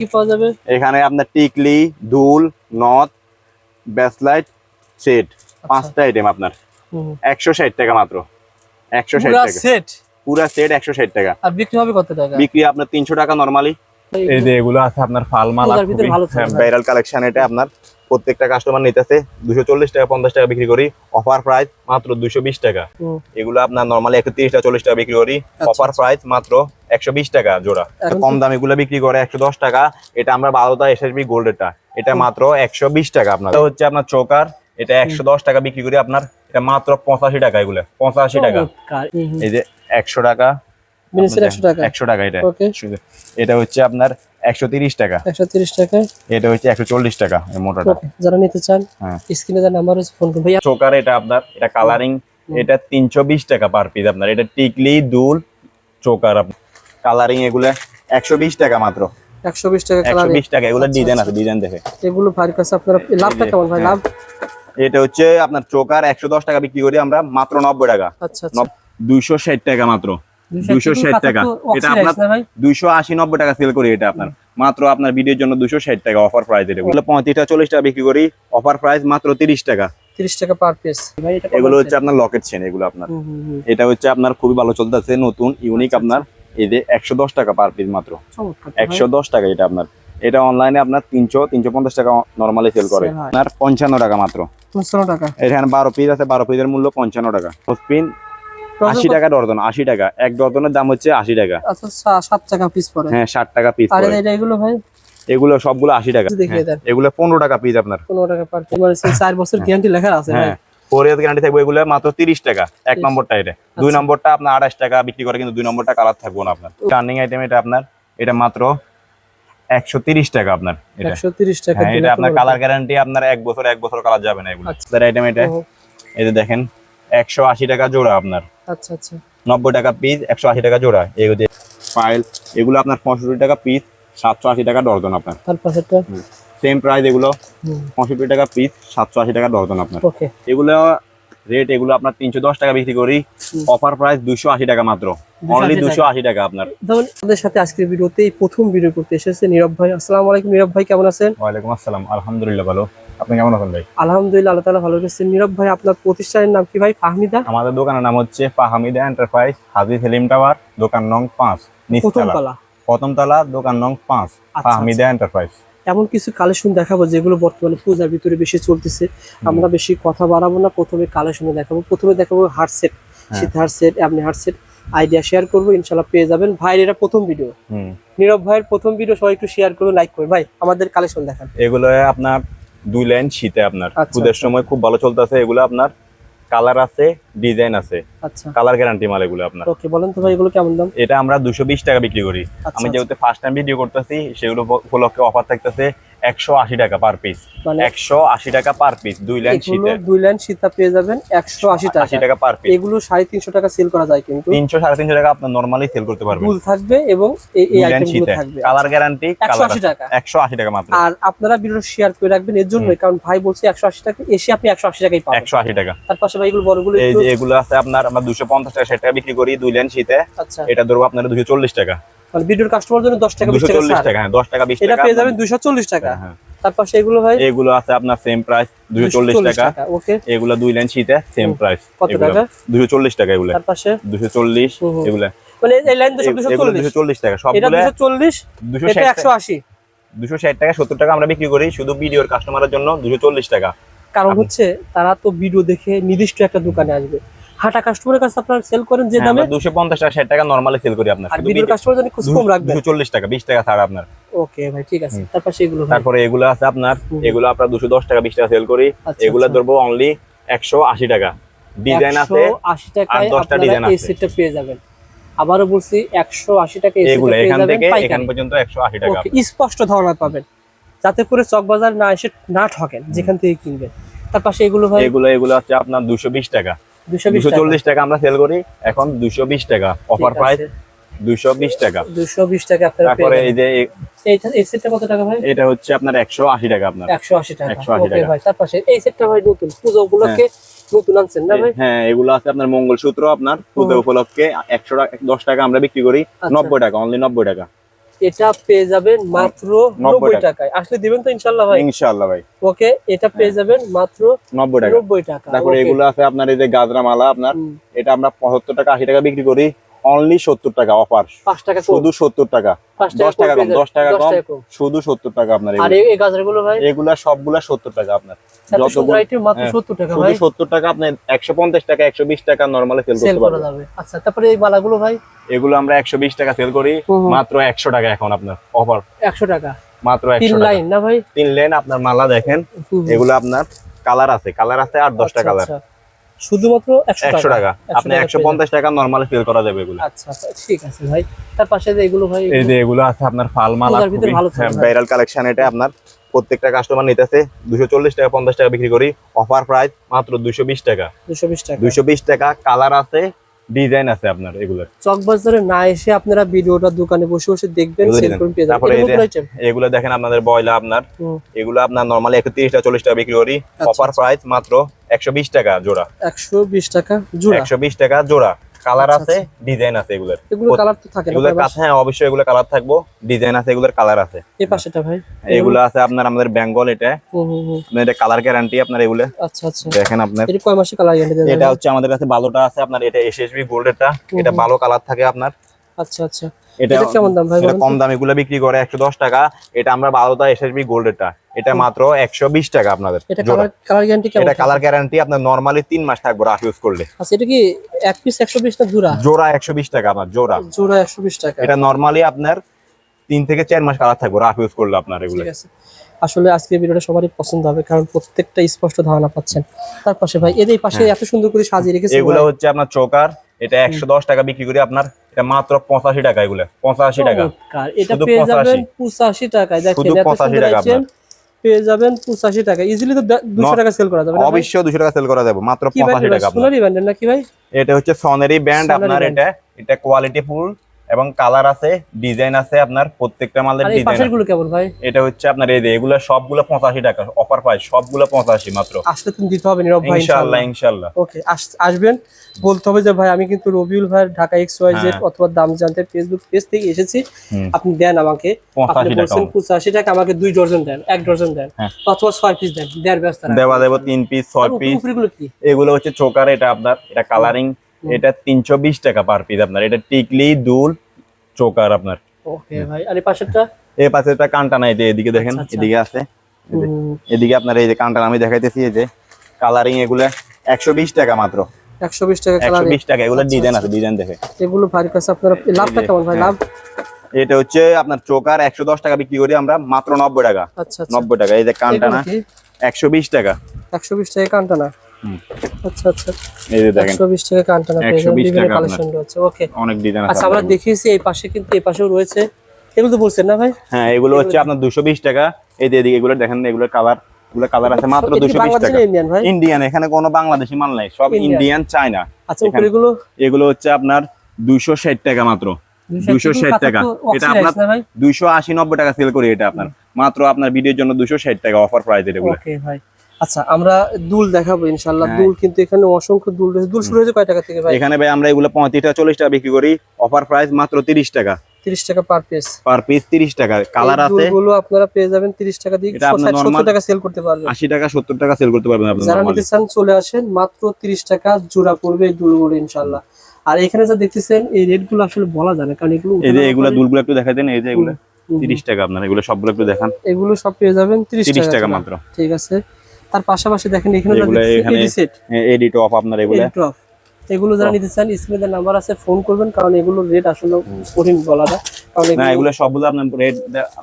কি পাওয়া যাবে? এখানে আপনার টিকলি দুল নথ ব্যাসলাইট সেট পাঁচটা আইটেম আপনার। একশো ষাট টাকা মাত্র। একশো ষাট পুরা টাকা। সেট পুরা সেট একশো ষাট টাকা। আর বিক্রি হবে কত টাকা? বিক্রি আপনার তিনশো টাকা নর্মালি এই যে এগুলো আছে আপনার ফালমালা ভালো হ্যাঁ। ভাইরাল কালেকশন এটা আপনার প্রত্যেকটা কাস্টমার নিতেছে দুশো চল্লিশ টাকা পঞ্চাশ টাকা বিক্রি করি। অফার প্রাইস মাত্র দুশো বিশ টাকা। এগুলো আপনার নর্মালি একশো তিরিশ টাকা চল্লিশ টাকা বিক্রি করি। অফার আচ্ছা। প্রাইস মাত্র একশো বিশ টাকা জোড়া। কম দামে এগুলো বিক্রি করে একশো দশ টাকা। এটা আমরা বারোটা এসএসবি গোল্ডেরটা। এটা মাত্র একশো বিশ টাকা আপনার হচ্ছে আপনার চোকার। এটা একশো দশ টাকা বিক্রি করি আপনার। এটা মাত্র পঁচাশি টাকা এগুলো। পঁচাশি টাকা। এই যে একশো টাকা। একশো টাকা। এটা। এটা হচ্ছে আপনার একশো তিরিশ টাকা। একশো তিরিশ টাকা। এটা হচ্ছে একশো চল্লিশ টাকা এই মোটাটা। যারা নিতে চান হ্যাঁ। স্ক্রিনে যার নাম্বার আছে ফোন করুন। ভাইয়া চোকার এটা আপনার এটা কালারিং এটা তিনশো বিশ টাকা পার পিস আপনার। এটা টিকলি দুল চোকার কালারিং এগুলো একশো বিশ টাকা মাত্র। একশো বিশ টাকা একশো কালার বিশ টাকা এগুলো আচ্ছা, ডিজাইন আচ্ছা। আছে ডিজাইন দেখে। এগুলো ভাইয়ের কাছে আপনারা লাভটা কেমন ভাই? হ্যাঁ। লাভ? এটা হচ্ছে আপনার চোকার একশো দশ টাকা বিক্রি করি আমরা মাত্র নব্বই টাকা। আচ্ছা আচ্ছা। দুইশো ষাট টাকা মাত্র। 260 টাকা। এটা আপনার- দুইশো আশি নব্বই টাকা সেল করি এটা আপনার। মাত্র আপনার ভিডিওর জন্য দুশো ষাট টাকা অফার প্রাইস এটা। এগুলো পঁয়ত্রিশ টাকা চল্লিশ টাকা বিক্রি করি অফার প্রাইস মাত্র তিরিশ টাকা। তিরিশ টাকা পার পিস এগুলো হচ্ছে? আপনার লকেট চেন এগুলো আপনার। হুম, হুম, হুম। এটা হচ্ছে আপনার খুবই ভালো চলতেছে নতুন ইউনিক আপনার। এই যে একশো দশ টাকা পার পিস মাত্র। একশো দশ টাকা এটা আপনার। এটা অনলাইনে আপনার তিনশো তিনশো পঞ্চাশ টাকা নর্মালি সেল করে। আপনার পঞ্চান্ন টাকা মাত্র। পঞ্চান্ন টাকা। এখানে বারো পিস আছে বারো পিসের মূল্য পঞ্চান্ন টাকা। স্পিন আশি টাকা ডর্জন আশি টাকা। এক ডর্জনের দাম হচ্ছে আশি টাকা। আচ্ছা সাত টাকা পিস পড়ে। হ্যাঁ ষাট টাকা পিস আর এটা এগুলো ভাই? এগুলো সবগুলো আশি টাকা। হ্যাঁ, এগুলো পনেরো টাকা পিস আপনার। পনেরো টাকা পার চার বছর গ্যারান্টি লেখা আছে হ্যাঁ ফোর ইয়ার গ্যারান্টি থাকবে এগুলো মাত্র তিরিশ টাকা এক নম্বরটা এটা। দুই নম্বরটা আপনার আঠাশ টাকা বিক্রি করে কিন্তু দুই নম্বরটা কালার থাকব না আপনার। টার্নিং আইটেম এটা আপনার এটা মাত্র একশো তিরিশ টাকা আপনার এটা। টাকা হ্যাঁ এটা আপনার কালার গ্যারান্টি আপনার এক বছর এক বছর কালার যাবে না এগুলো। আচ্ছা। আইটেম এটা। ও, এই যে দেখেন একশো আশি টাকা জোড়া আপনার। আচ্ছা আচ্ছা। নব্বই টাকা পিস একশো আশি টাকা জোড়া। এগুলো ফাইল এগুলো আপনার পঁয়ষট্টি টাকা পিস সাতশো আশি টাকা ডর্জন আপনার। সেম প্রাইস এগুলো হুম, পঁয়ষট্টি টাকা পিস সাতশো আশি টাকা ডর্জন আপনার। ওকে এগুলো রেট এগুলো আপনার তিনশো দশ টাকা বিক্রি করি। অফার প্রাইস দুশো আশি টাকা মাত্র। 280 অনলি টাকা। দুশো আশি টাকা আপনার। আমাদের সাথে আজকের ভিডিওতে এই প্রথম ভিডিও করতে এসেছে নীরব ভাই। আসসালামু আলাইকুম নীরব ভাই কেমন আছেন? ওয়ালাইকুম আসসালাম আলহামদুলিল্লাহ ভালো। আপনি কেমন আছেন ভাই? আলহামদুলিল্লাহ আল্লাহ তালা ভালো রেখেছেন নীরব ভাই আপনার প্রতিষ্ঠানের নাম কি ভাই? ফাহমিদা? আমাদের দোকানের নাম হচ্ছে ফাহামিদা এন্টারপ্রাইজ হাজি সেলিম টাওয়ার দোকান নং পাঁচ নিচতলা। তলা প্রথম তলা দোকান নং পাঁচ আচ্ছা, ফাহামিদা এন্টারপ্রাইজ। এমন কিছু কালেকশন দেখাবো যেগুলো বর্তমানে পূজার ভিতরে বেশি চলতেছে। আমরা বেশি কথা বাড়াবো না প্রথমে কালেকশনে দেখাবো। প্রথমে দেখাবো হার্ট সেট শীত হার্ট সেট আপনি হার্ট সেট আইডিয়া শেয়ার করব ইনশাল্লাহ পেয়ে যাবেন। ভাইয়ের এটা প্রথম ভিডিও হুম। নীরব ভাইয়ের প্রথম ভিডিও সবাই একটু শেয়ার করুন লাইক করুন ভাই আমাদের কালেকশন দেখান। এগুলো আপনার দুই লাইন শীতে আপনার। আচ্ছা, পুজোর আচ্ছা। সময় খুব ভালো চলতেছে এগুলো আপনার কালার আছে ডিজাইন আছে। আচ্ছা। কালার গ্যারান্টি মাল এগুলো আপনার। ওকে বলেন তো ভাই এগুলো কেমন দাম? এটা আমরা দুশো বিশ টাকা বিক্রি করি। আচ্ছা, আমি যেহেতু ফার্স্ট টাইম ভিডিও করতেছি সেগুলো উপলক্ষে অফার থাকতেছে একশো আশি টাকা পার পিস মানে একশো আশি টাকা পার পিস দুই লাইন শীতে দুই লাইন সীতা পেয়ে যাবেন একশো আশি টাকা টাকা পার পিস এগুলো সাড়ে তিনশো টাকা সেল করা যায় কিন্তু। তিনশো সাড়ে তিনশো টাকা আপনার নর্মালি সেল করতে পারবেন। ফুল থাকবে এবং এই এই লাইন আইটেম থাকবে। কালার গ্যারান্টি একশো আশি টাকা। একশো আশি টাকা মাত্র। আর আপনারা ভিডিও শেয়ার করে রাখবেন এর জন্য কারণ ভাই বলছে একশো আশি টাকা এসে আপনি একশো আশি টাকাই পাবেন। একশো আশি টাকা। তার পাশে ভাই এগুলো বড়গুলো এই যে এগুলো আছে আপনার আমরা দুশো পঞ্চাশ টাকা ষাট টাকা বিক্রি করি দুই লাইন শীতে। আচ্ছা। এটা ধরবো আপনার দুশো চল্লিশ টাকা। মানে ভিডিওর কাস্টমার জন্য দশ টাকা বিশ দুশো টাকা চল্লিশ ছাড়। টাকা হ্যাঁ দশ টাকা এটা পেয়ে যাবেন দুশো চল্লিশ টাকা। হ্যাঁ। তার পাশে ভাই এগুলো আছে আপনার সেম প্রাইস দুশো চল্লিশ টাকা। ওকে এগুলো দুই লাইন শীতে সেম প্রাইস কত টাকা? দুশো চল্লিশ টাকা এগুলো। তার পাশে? দুশো চল্লিশ হুম হুম। এগুলো। মানে এই লাইন দুশো দুশো এগুলো চল্লিশ। দুশো চল্লিশ টাকা সবগুলো দুশো চল্লিশ দুশো এটা ষাট একশো টাকা আশি। দুশো ষাট টাকা সত্তর টাকা আমরা বিক্রি করি শুধু ভিডিওর কাস্টমারের জন্য দুশো চল্লিশ টাকা। কারণ হচ্ছে তারা তো ভিডিও দেখে নির্দিষ্ট একটা দোকানে আসবে। হাঁটা কাস্টমারের কাছে আপনারা সেল করেন যে দামে? দুশো পঞ্চাশ টাকা ষাট টাকা নর্মালি সেল করি আপনার। আর ভিডিওর কাস্টমার জন্য খুব কম রাখবেন? দুশো চল্লিশ টাকা বিশ টাকা ছাড় আপনার। ওকে ভাই ঠিক আছে। হুম। তার পাশে এগুলো তারপরে এগুলো আছে আপনার এগুলো আপনার দুশো দশ টাকা বিশ টাকা সেল করি। আচ্ছা, এগুলো আচ্ছা। ধরবো অনলি একশো আশি টাকা। ডিজাইন আছে 180 টাকায় আর 10টা আপনারা ডিজাইন এই সেটটা পেয়ে যাবেন। আবারও বলছি একশো আশি টাকা এই সেটটা পেয়ে এখান থেকে এখান পর্যন্ত একশো আশি টাকা। ওকে স্পষ্ট ধারণা পাবেন। যাতে করে চক বাজার না এসে না ঠকেন যেখান থেকে কিনবেন। তার পাশে এগুলো ভাই? এগুলো এগুলো আছে আপনার দুশো বিশ টাকা। দুশো চল্লিশ টাকা আমরা সেল করি এখন দুশো বিশ টাকা। অফার প্রাইস দুশো বিশ টাকা। দুশো বিশ টাকা আপনারা তারপরে এই যে এই সেটটা কত টাকা ভাই? এটা হচ্ছে আপনার একশো আশি টাকা আপনার। একশো আশি টাকা। 180 ওকে টাকা। ভাই তার পাশে এই সেটটা ভাই নতুন। পুজো উপলক্ষে নতুন আনছেন না ভাই? হ্যাঁ এগুলো আছে আপনার মঙ্গলসূত্র আপনার। পুজো উপলক্ষে একশো টাকা দশ টাকা আমরা বিক্রি করি। আচ্ছা। নব্বই টাকা অনলি নব্বই টাকা। এটা পেয়ে যাবেন মাত্র নব্বই টাকায়। আসলে দিবেন তো ইনশাল্লাহ ভাই? ইনশাল্লাহ ভাই। ওকে এটা পেয়ে যাবেন মাত্র নব্বই টাকা। নব্বই টাকা। তারপরে এগুলো আছে আপনার এই যে গাজরা মালা আপনার এটা আমরা পঁচাত্তর টাকা আশি টাকা বিক্রি করি। অনলি সত্তর টাকা অফার পাঁচ টাকা শুধু সত্তর টাকা। দশ টাকা কম দশ টাকা কম শুধু সত্তর টাকা আপনার আর এগুলো। সবগুলা সত্তর টাকা আপনার। হ্যাঁ, সত্তর টাকা একশো পঞ্চাশ টাকা একশো বিশ টাকা নর্মালি সেল সেল করতে পারবেন। আচ্ছা তারপরে এই মালাগুলো ভাই? এগুলো আমরা একশো বিশ টাকা সেল করি। মাত্র একশো টাকা এখন আপনার অফার একশো টাকা। মাত্র একশো লাইন না ভাই? তিন আপনার মালা দেখেন। এগুলো আপনার কালার আছে কালার আছে আট দশটা কালার আচ্ছা। শুধুমাত্র একশো টাকা। আপনি একশো পঞ্চাশ টাকা নর্মালি সেল করা যাবে এগুলো। আচ্ছা আচ্ছা ঠিক আছে ভাই। তার পাশে যে এগুলো ভাই এই যে এগুলো আছে আপনার। ভাইরাল কালেকশন এটা আপনার প্রত্যেকটা কাস্টমার নিতেছে। দুশো চল্লিশ টাকা পঞ্চাশ টাকা বিক্রি করি। অফার প্রাইস মাত্র দুশো বিশ টাকা। দুশো বিশ টাকা। দুশো বিশ টাকা। কালার আছে ডিজাইন আছে আপনার এগুলো চকবাজারে না এসে আপনারা ভিডিওটা দোকানে বসে বসে দেখবেন এগুলো সেল করুন পেয়ে যাবেন? এগুলো দেখেন আপনাদের বয়লা আপনার। এগুলো আপনার নর্মালি একশো টাকা চল্লিশ টাকা বিক্রি করি। আচ্ছা, অফার প্রাইস মাত্র একশো বিশ টাকা জোড়া। একশো বিশ টাকা জোড়া। একশো বিশ টাকা জোড়া। কালার আচ্ছা, আছে ডিজাইন আছে এগুলোর। এগুলো কালার তো থাকে এগুলোর কাছে হ্যাঁ অবশ্যই এগুলো কালার থাকব। ডিজাইন আছে এগুলোর কালার আছে। এই পাশেটা ভাই। এগুলো আছে আপনার আমাদের বেঙ্গল এটা। আপনার এটা কালার গ্যারান্টি আপনার এগুলো। আচ্ছা আচ্ছা। দেখেন আপনার। এটা কয় মাসে কালার গ্যারান্টি এটা হচ্ছে আমাদের কাছে ভালোটা আছে আপনার এটা এসএসবি গোল্ডেরটা এটা। এটা ভালো কালার থাকে আপনার। আচ্ছা আচ্ছা। এটা কেমন দাম ভাই এটা কম দামে এগুলো বিক্রি করে একশো দশ টাকা। এটা আমরা ভালোটা এসএসবি গোল্ডেরটা এটা। মাত্র একশো বিশ টাকা আপনাদের এটা কালার কালার গ্যারান্টি কেমন এটা কালার গ্যারান্টি আপনার নর্মালি তিন মাস থাকবে রাফ ইউজ করলে। আচ্ছা এটা কি এক পিস একশো বিশ জোড়া? জোড়া একশো বিশ টাকা আপনার জোড়া। জোড়া একশো বিশ টাকা। এটা নর্মালি আপনার তিন থেকে চার মাস কালার থাকবে রাফ ইউজ করলে আপনার এগুলো। ঠিক আছে। আসলে আজকে ভিডিওটা সবারই পছন্দ হবে কারণ প্রত্যেকটা স্পষ্ট ধারণা পাচ্ছেন। তার পাশে ভাই এদের পাশে এত সুন্দর করে সাজিয়ে রেখেছে হ্যাঁ। এগুলো হচ্ছে আপনার চোকার এটা একশো দশ টাকা বিক্রি করি আপনার এটা মাত্র পঁচাশি টাকা এগুলো পঁচাশি টাকা। এটা শুধু পেয়ে যাবেন পঁচাশি। টাকায়। শুধু এত 85 সুন্দর টাকা item পেয়ে যাবেন পঁচাশি টাকা। ইজিলি তো দুশো টাকা সেল করা যাবে অবশ্যই দুশো টাকা সেল করা যাবে মাত্র পঁচাশি টাকা সোনারি ব্যান্ডের নাকি ভাই? এটা হচ্ছে সনেরি ব্যান্ড আপনার এটা এটা কোয়ালিটি ফুল এবং কালার আছে ডিজাইন আছে আপনার প্রত্যেকটা মালের ডিজাইনগুলো কেমন ভাই? এটা হচ্ছে আপনার এই যে এগুলো সবগুলো পঁচাশি টাকা অফার প্রাইস সবগুলো পঁচাশি মাত্র। আসলে তুমি দিতে হবে নীরব ভাই ইনশাল্লাহ ইনশাল্লাহ। ওকে আসবেন। বলতে হবে যে ভাই আমি কিন্তু রবিউল ভাই ঢাকা এক্স ওয়াই জেড। অথবা দাম জানতে ফেসবুক পেজ থেকে এসেছি। আপনি দেন আমাকে। আপনি পঁচাশি টাকা বলছেন পঁচাশি টাকা আমাকে দুই ডজন দেন এক ডজন দেন হ্যাঁ। অথবা ছয় পিস দেন দেড় ব্যস্ত দেওয়া দেব তিন পিস ছয় পিস কি? এগুলো হচ্ছে চোকার এটা আপনার এটা কালারিং এটা তিনশো বিশ টাকা পার পিস আপনার। এটা টিকলি দুল চোকার আপনার। ওকে ভাই আর এই পাশেরটা? এই পাশে একটা কান্টানা এই যে এদিকে দেখেন আচ্ছা, আচ্ছা। এদিকে আছে। এদিকে আপনার এই যে কান্টানা আমি দেখাইতেছি এই যে কালারিং এগুলো একশো বিশ টাকা মাত্র। একশো বিশ টাকা কালার টাকা এগুলো ডিজাইন আচ্ছা। আছে ডিজাইন দেখে। এগুলো ভাইয়ের কাছে আপনারা লাভটা কেমন ভাই হ্যাঁ। লাভ এটা হচ্ছে আপনার চোকার একশো দশ টাকা বিক্রি করি আমরা মাত্র নব্বই টাকা। আচ্ছা নব্বই টাকা এই যে কান্টানা একশো বিশ টাকা। একশো বিশ টাকা কান্টানা। আচ্ছা আচ্ছা। এই যে দেখেন। টাকা কান্টানা পেয়ে যাবেন বিভিন্ন কালেকশন রয়েছে ওকে। অনেক ডিজাইন আছে আচ্ছা আমরা আপনার। দেখিয়েছি এই পাশে কিন্তু এই পাশেও রয়েছে। এগুলো তো বলছেন না ভাই? হ্যাঁ এগুলো হচ্ছে আপনার দুশো বিশ টাকা। এই যে এদিকে এগুলো দেখেন এগুলো কালার এগুলো কালার আছে মাত্র এটা টাকা। ইন্ডিয়ান ভাই। ইন্ডিয়ান এখানে কোনো বাংলাদেশি মাল নাই সব ইন্ডিয়ান চায়না আচ্ছা উপরে এগুলো এগুলো হচ্ছে আপনার দুইশো ষাট টাকা মাত্র। দুইশো ষাট টাকা। এটা আপনার না ভাই? দুইশো আশি নব্বই টাকা সেল করি এটা আপনার। মাত্র আপনার ভিডিওর জন্য দুশো ষাট টাকা অফার প্রাইস ওকে ভাই। আচ্ছা আমরা দুল দেখাবো ইনশাআল্লাহ। হ্যাঁ। দুল কিন্তু এখানে অসংখ্য দুল রয়েছে। দুল শুরু হয়েছে কয় টাকা থেকে ভাই? এখানে ভাই আমরা এগুলো পঁয়ত্রিশ টাকা চল্লিশ টাকা বিক্রি করি। অফার প্রাইস মাত্র তিরিশ টাকা। 30 টাকা পার পিস পার পিস তিরিশ টাকা। কালার আছে। গুলো আপনারা পেয়ে যাবেন 30 টাকা দিয়ে। 70 টাকা সেল করতে পারবেন। আশি টাকা সত্তর টাকা সেল করতে পারবেন আপনি যারা নিতে চান চলে আসেন। মাত্র 30 টাকা জোড়া পড়বে এই দুলগুলো ইনশাআল্লাহ। আর এখানে যা দেখতেছেন এই রেটগুলো আসলে বলা যায় না কারণ এগুলো এই যে এগুলো দুলগুলো একটু দেখাই দেন এই যে এগুলো হুম, হুম। তিরিশ টাকা আপনার এগুলো সবগুলো একটু দেখান। এগুলো সব পেয়ে যাবেন 30 তিরিশ টাকা মাত্র। ঠিক আছে। তার পাশাপাশি দেখেন এখানে এডিট অফ আপনার এগুলো। এডি টপ এগুলো যারা নিতে চান স্ক্রিনে নাম্বার আছে ফোন করবেন কারণ এগুলোর রেট আসলে কঠিন বলাটা না এগুলো এগুলো সবগুলো আপনার রেট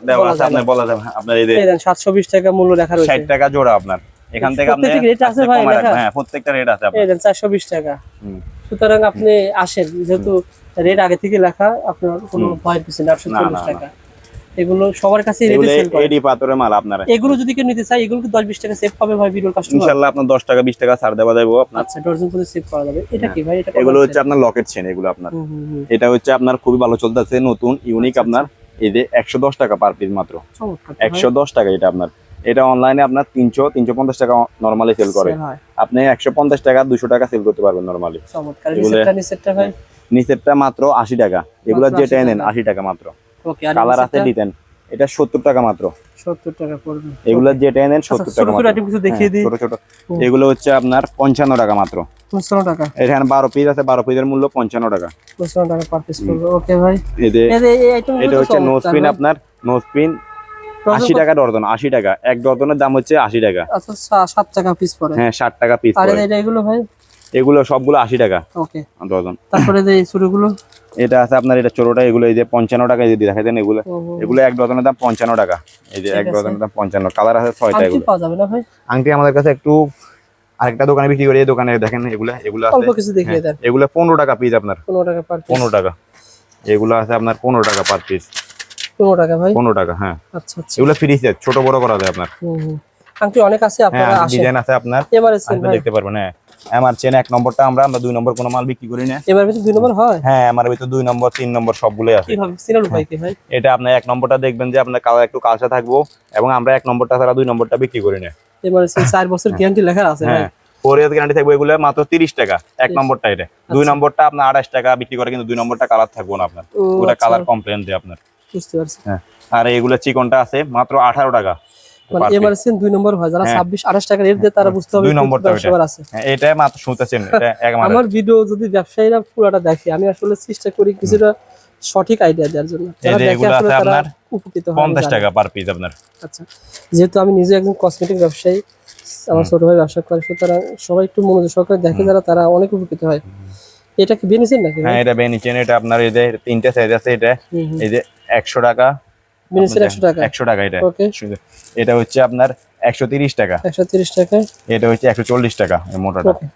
দেওয়া আছে আপনার বলা যাবে হ্যাঁ, আপনার এই যে 720 টাকা মূল্য লেখা রয়েছে। ষাট টাকা জোড়া আপনার। এখান থেকে আপনি প্রত্যেকটা rate আছে ভাই হ্যাঁ প্রত্যেকটা রেট আছে আপনার। এই দেন 420 টাকা। সুতরাং আপনি আসেন যেহেতু রেট আগে থেকে লেখা আপনার কোনো। ভয় পিছনে না, 840 না, টাকা। এগুলো সবার কাছে এডি পাথরের মাল আপনার। এগুলো যদি কেউ নিতে চায় এগুলো কি 10 20 টাকা সেভ পাবে ভাই ভিডিওর কাস্টমার ইনশাআল্লাহ আপনার দশ টাকা বিশ টাকা ছাড় দেওয়া যাবে আপনার। আচ্ছা ডজন করে সেভ করা যাবে। এটা কি ভাই? এটা এগুলো হচ্ছে আপনার লকেট চেন এগুলো আপনার। এটা হচ্ছে আপনার খুবই ভালো চলতেছে নতুন ইউনিক আচ্ছা, আপনার। এই যে একশো দশ টাকা পার পিস মাত্র। চমৎকার তো ভাই। একশো দশ টাকা এটা আপনার। এটা অনলাইনে আপনার তিনশো তিনশো পঞ্চাশ টাকা নর্মালি সেল করে। আপনি একশো পঞ্চাশ টাকা দুশো টাকা সেল করতে পারবেন নর্মালি নিচেরটা মাত্র আশি টাকা। এগুলো যেটা 80 এনেন টাকা। আশি টাকা মাত্র। ওকে আর কালার আছে ডিজাইন এটা সত্তর টাকা মাত্র। সত্তর টাকা পড়বে। এগুলো যেটা নেন সত্তর আচ্ছা, ছোট ছোট কিছু দেখিয়ে হ্যাঁ, দিই। ছোট ছোট। এগুলো হচ্ছে আপনার পঞ্চান্ন টাকা মাত্র। পঞ্চান্ন টাকা। এখানে বারো পিস আছে বারো পিসের মূল্য পঞ্চান্ন টাকা। পঞ্চান্ন টাকা পার পিস পড়বে। ওকে ভাই। এটা হচ্ছে নোজ পিন আপনার নোজ পিন আশি টাকা ডর্জন আশি টাকা। এক ডর্জনের দাম হচ্ছে আশি টাকা। আচ্ছা সা- সাত টাকা পিস পড়ে। হ্যাঁ ষাট টাকা পিস পড়ে। যে এগুলো ভাই? এগুলো সবগুলো আশি টাকা। ওকে। ডর্জন তারপরে যে ছোটগুলো এটা আছে আপনার এটা ছোটটা এগুলো এই যে পঞ্চান্ন টাকা যদি দেখা দেন এগুলো। এগুলো এক ডজনের দাম পঞ্চান্ন টাকা। এই যে এক ডজনের দাম পঞ্চান্ন। কালার আছে ছয়টা এগুলো। পাওয়া যাবে না ভাই? আংটি আমাদের কাছে একটু আরেকটা দোকানে বিক্রি করি এই দোকানে দেখেন এগুলো এগুলো অল্প কিছু দেখিয়ে দেন। এগুলো পনেরো টাকা পিস আপনার। পনেরো টাকা পার পনেরো টাকা। এগুলো আছে আপনার পনেরো টাকা পার পিস পনেরো টাকা ভাই? পনেরো টাকা হ্যাঁ। আচ্ছা আচ্ছা। এগুলো ফ্রি সেট ছোট বড় করা যায় আপনার। আংটি অনেক আছে হ্যাঁ আপনারা ডিজাইন আছে আপনার। এবারে দেখতে পারবেন হ্যাঁ। আমার চেন এক নম্বরটা আমরা আমরা দুই নম্বর কোনো মাল বিক্রি করি না। এবার ভিতরে দুই নম্বর হয়? হ্যাঁ আমার ভিতরে দুই নম্বর তিন নম্বর সবগুলোই আছে। কীভাবে? সিনাল ভাই কি ভাই? এটা আপনার এক নম্বরটা দেখবেন যে আপনার কালার একটু কালচা থাকব এবং আমরা এক নম্বরটা ছাড়া দুই নম্বরটা বিক্রি করি না। এবারে চার বছর গ্যারান্টি লেখা আছে ভাই। হ্যাঁ ফোর ইয়ার গ্যারান্টি থাকবে এগুলো মাত্র তিরিশ টাকা এক নম্বরটা এটা। দুই আচ্ছা। নম্বরটা আপনার আঠাশ টাকা বিক্রি করে কিন্তু দুই নম্বরটা কালার থাকব না আপনার। ওটা আচ্ছা, কালার কমপ্লেন দেয় আপনার। বুঝতে পারছি। হ্যাঁ আর এগুলো চিকনটা আছে মাত্র আঠারো টাকা। মানে দুই নম্বর হয় যারা হ্যাঁ। ছাব্বিশ আঠাশ টাকা রেট দেয় তারা বুঝতে হবে দুই একটু ব্যবসা আছে। হ্যাঁ, এটা মাত্র শুনতেছেন এটা এক মাত্র আমার ভিডিও যদি ব্যবসায়ীরা পুরোটা দেখে আমি আসলে চেষ্টা করি কিছুটা সঠিক আইডিয়া দেওয়ার জন্য। যারা দেখে আসলে তারা উপকৃত হয় পঞ্চাশ জানে। টাকা পার পিস আপনার। আচ্ছা যেহেতু আমি নিজে একজন কসমেটিক ব্যবসায়ী আমার ছোট ভাই ব্যবসা করে সুতরাং সবাই একটু মনোযোগ সহকারে দেখে যারা তারা অনেক উপকৃত হয়। এটা কি বেনিসেন নাকি হ্যাঁ এটা বেনিচেন এটা আপনার এই যে তিনটা সাইজ আছে এটা এই যে একশো টাকা। একশো টাকা। একশো টাকা এটা। ওকে এটা হচ্ছে আপনার টাকা। টাকা। এটা টাকা এই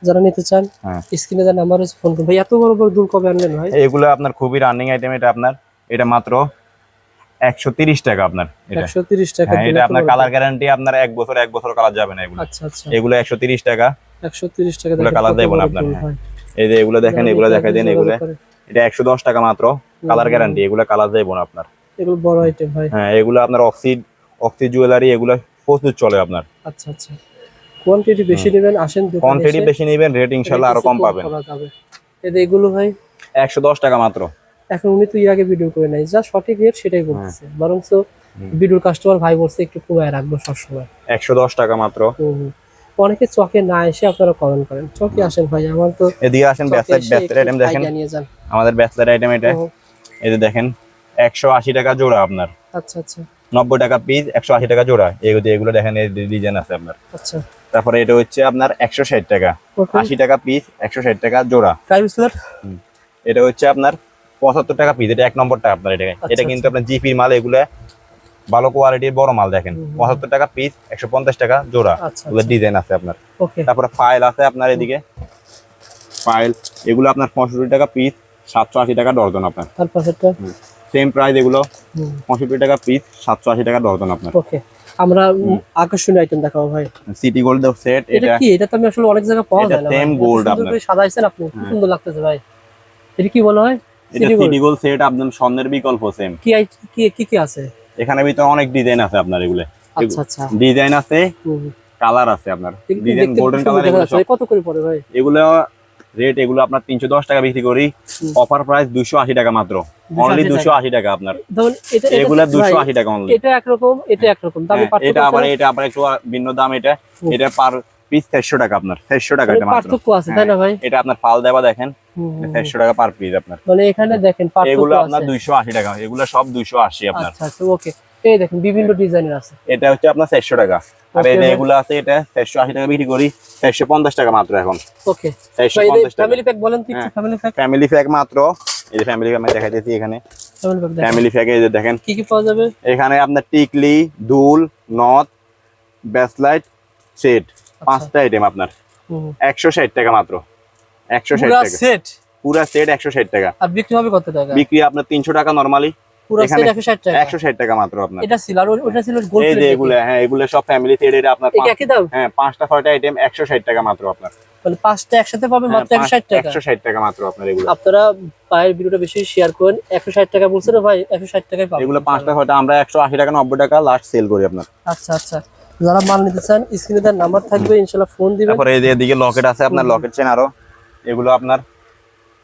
যারা নিতে চান হ্যাঁ। স্ক্রিনে যার নাম্বার আছে ফোন করুন। ভাই এত বড় বড় দূর কবে আনলেন ভাই? এগুলো আপনার খুবই রানিং আইটেম এটা আপনার এটা মাত্র টাকা আপনার এটা। টাকা এটা আপনার কালার গ্যারান্টি আপনার এক বছর এক বছর কালার যাবে না এগুলো। আচ্ছা আচ্ছা। এগুলো একশো তিরিশ টাকা। টাকা এগুলো colour না আপনার, হ্যাঁ। এই যে এগুলো দেখেন এগুলো নিতে দেন এগুলো এটা একশো দশ টাকা মাত্র কালার গ্যারান্টি এগুলো কালার যাইবো না আপনার। এগুলো বড় আইটেম ভাই হ্যাঁ এগুলো আপনার অক্সিড অক্সিড জুয়েলারি এগুলো প্রচুর চলে আপনার। আচ্ছা আচ্ছা। কোয়ান্টিটি বেশি নেবেন আসেন দোকানে কোয়ান্টিটি বেশি নেবেন রেট ইনশাল্লাহ আরও কম পাবেন। যে এগুলো ভাই একশো দশ টাকা মাত্র। এখন উনি তো এর আগে ভিডিও করে নাই। যা সঠিক রেট সেটাই বলতেছে। বরং ভিডিওর কাস্টমার ভাই বলছে একটু কমায় রাখব সবসময়। একশো দশ টাকা মাত্র। অনেকে চকে না এসে আপনারা কমেন্ট করেন। চকে আসেন ভাই আমার তো এদিকে আসেন চকে ব্যাসলাইট আইটেম দেখেন। আমাদের ব্যাসলাইট আইটেম এটা। এই যে দেখেন। একশো আশি টাকা জোড়া আপনার। আচ্ছা আচ্ছা। নব্বই টাকা পিস একশো আশি টাকা জোড়া। এগুলো দেখেন ডিজাইন আছে আপনার। আচ্ছা। তারপরে এটা হচ্ছে আপনার একশো ষাট টাকা। আশি টাকা পিস একশো ষাট টাকা জোড়া। এটা হচ্ছে আপনার পঁচাত্তর টাকা পিস এটা এক নম্বরটা আপনার এটা। আচ্ছা, এটা কিন্তু আপনার জিপির মাল এগুলো ভালো কোয়ালিটির বড় মাল দেখেন। পঁচাত্তর টাকা পিস একশো পঞ্চাশ টাকা জোড়া। আচ্ছা এগুলো ডিজাইন আছে আপনার। ওকে। তারপরে ফাইল আছে আপনার এদিকে। ফাইল এগুলো আপনার পঁয়ষট্টি টাকা পিস সাতশো আশি টাকা ডর্জন আপনার। সেম প্রাইস এগুলো পঁয়ষট্টি টাকা পিস সাতশো আশি টাকা ডর্জন আপনার। ওকে আমরা আকর্ষণীয় আইটেম দেখাবো ভাই। সিটি গোল্ড সেট এটা এটা কি? এটা তো আমি আসলে অনেক জায়গায় পাওয়া যায় না। এত gold সুন্দর আপনার। করে সাজাইছেন আপনি খুব হ্যাঁ। সুন্দর লাগতেছে ভাই। এটা কি বলা হয়? এটা সিটি গোল্ড সেট আপনার স্বর্ণের বিকল্প সেম কি আই- কি কি কি আছে? এখানে ভিতরে অনেক ডিজাইন আছে আপনার এগুলো। আচ্ছা আচ্ছা। ডিজাইন আছে কালার আছে আপনার। ডিজাইন গোল্ডেন কালার এগুলো কত করে পড়ে ভাই? এগুলো রেট এগুলো আপনার তিনশো দশ টাকা বিক্রি করি। অফার প্রাইস দুশো আশি টাকা মাত্র। অনলি দুশো আশি টাকা আপনার। এগুলা দুশো আশি টাকা অনলি এটা একরকম এটা একরকম। এটা আবার এটা আবার একটু ভিন্ন দাম এটা। এটা পার পিস চারশো টাকা আপনার। চারশো টাকা এটা মাত্র। পার্থক্য আছে তাই না ভাই? এটা আপনার ফাল দেওয়া দেখেন। চারশো টাকা পার পিস আপনার। মানে এখানে দেখেন পার্থক্য এগুলো আপনার দুইশো আশি টাকা। এগুলো সব দুইশো আশি আপনার। আচ্ছা আচ্ছা ওকে এই দেখেন বিভিন্ন ডিজাইনের আছে। এটা হচ্ছে আপনার টাকা। আর এই এগুলো আছে এটা টাকা বিক্রি করি। টাকা মাত্র এখন। ওকে টাকা। ফ্যামিলি প্যাক বলেন হ্যাঁ। ফ্যামিলি প্যাক ফ্যামিলি প্যাক মাত্র। এই যে ফ্যামিলি আমি দেখাইতেছি এখানে। ফ্যামিলি প্যাক প্যাকে এই যে দেখেন। কি কি পাওয়া যাবে? এখানে আপনার টিকলি দুল নথ ব্যাসলাইট সেট। পাঁচটা আইটেম আপনার। হুম। একশো ষাট টাকা মাত্র। একশো ষাট পুরা টাকা। সেট পুরা সেট একশো ষাট টাকা। আর বিক্রি হবে কত টাকা? বিক্রি আপনার তিনশো টাকা নর্মালি পুরা সেট 160 টাকা। একশো ষাট টাকা মাত্র আপনার। এটা ছিল আর ওটা ছিল গোল্ড এই যে এগুলো হ্যাঁ এগুলো সব ফ্যামিলি সেট এটা আপনার এটা একই দাম? হ্যাঁ পাঁচটা ছয়টা আইটেম টাকা মাত্র আপনার। পাঁচটা একসাথে পাবে হ্যাঁ, মাত্র 160 টাকা। মাত্র আপনার এগুলো। আপনারা ভাইয়ের ভিডিওটা বেশি শেয়ার করেন 160 টাকা বলছেন ভাই 160 টাকায় পাবেন। এগুলো পাঁচটা ছয়টা আমরা একশো আশি টাকা নব্বই টাকা লাস্ট সেল করি আপনার। আচ্ছা আচ্ছা। যারা মাল নিতে চান স্ক্রিনে তার নাম্বার থাকবে ইনশাআল্লাহ ফোন দিবেন। তারপরে এই যে এদিকে লকেট আছে আপনার লকেট চেন আরও। এগুলো আপনার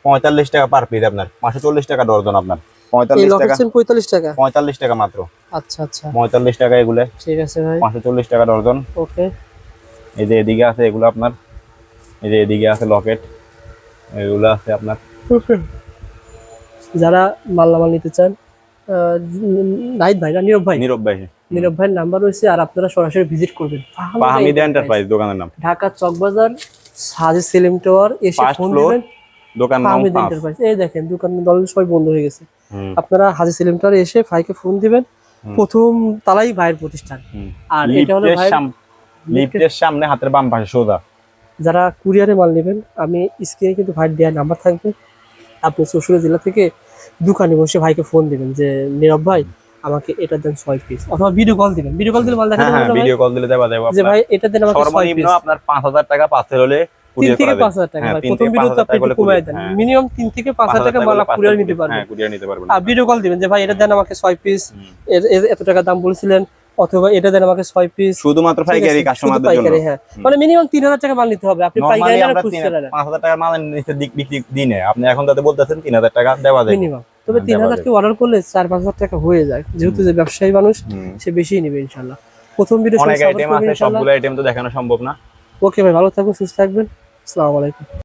পঁয়তাল্লিশ টাকা পার পিস আপনার পাঁচশো চল্লিশ টাকা ডর্জন আপনার। পঁয়তাল্লিশ টাকা। পঁয়তাল্লিশ টাকা? পঁয়তাল্লিশ টাকা মাত্র। আচ্ছা আচ্ছা। পঁয়তাল্লিশ টাকা এগুলো। ঠিক আছে ভাই। পাঁচশো চল্লিশ টাকা ওকে। এই যে এদিকে আছে এগুলো আপনার। এই যে এদিকে আছে লকেট এগুলো আছে আপনার। যারা মালামাল নিতে চান নাহিদ ভাই না নীরব ভাই? নীরব ভাই। নীরব ভাইয়ের নাম্বার রয়েছে আর আপনারা সরাসরি ভিজিট করবেন। পাহামিদা এন্টারপ্রাইজ দোকানের নাম। ঢাকা চকবাজার সাজে সেলিম টাওয়ার এসে ফোন দিবেন। দোকান নাম ফাহমিদ এন্টারপ্রাইজ এই দেখেন দোকান দল সবাই বন্ধ হয়ে গেছে। আপনারা হাজি সেলিম টাওয়ারে এসে ভাইকে ফোন দিবেন। প্রথম তালাই ভাইয়ের প্রতিষ্ঠান। আর এটা হলো ভাই লিফটের সামনে হাতের বাম পাশে সোজা। যারা কুরিয়ারে মাল নেবেন আমি স্ক্রিনে কিন্তু ভাইয়ের দেওয়ার নাম্বার থাকবে। আপনি চৌষট্টি জেলা থেকে দোকানে বসে ভাইকে ফোন দিবেন যে নীরব ভাই আমাকে এটা দেন ছয় পিস অথবা ভিডিও কল দিবেন। ভিডিও কল দিলে মাল দেখা যাবে? ভিডিও কল দিলে দেওয়া যাবে যে ভাই এটা দেন আমাকে ছয় পিস আপনার পাঁচ হাজার টাকা পার্সেল হলে কুরিয়ার করা টাকা হ্যাঁ, তিন প্রথম থেকে ভিডিওতে আপনি একটু কমায় দেন। মিনিমাম থেকে পাঁচ হাজার টাকা মাল কুরিয়ার নিতে পারবেন। হ্যাঁ কুরিয়ার নিতে পারবেন। আর ভিডিও কল দিবেন যে ভাই এটা দেন আমাকে ছয় পিস এত টাকা দাম বলেছিলেন অথবা এটা দেন আমাকে ছয় পিস শুধুমাত্র পাইকারি কাস্টমারদের জন্য। হ্যাঁ। মানে মিনিমাম তিন হাজার টাকা মাল নিতে হবে। আপনি পাইকারি না খুচরা নেন পাঁচ হাজার টাকা মাল নিচে বিক্রি দিনে। আপনি এখন তাতে বলতেছেন তিন হাজার টাকা দেওয়া যায়। মিনিমাম তবে তিন হাজার কি অর্ডার করলে চার পাঁচ হাজার টাকা হয়ে যায়। যেহেতু যে ব্যবসায়ী মানুষ সে বেশিই নেবে ইনশাল্লাহ। প্রথম ভিডিও অনেক আইটেম আছে সবগুলো আইটেম তো দেখানো সম্ভব না। ওকে ভাই ভালো থাকবেন সুস্থ থাকবেন। আসসালামু আলাইকুম।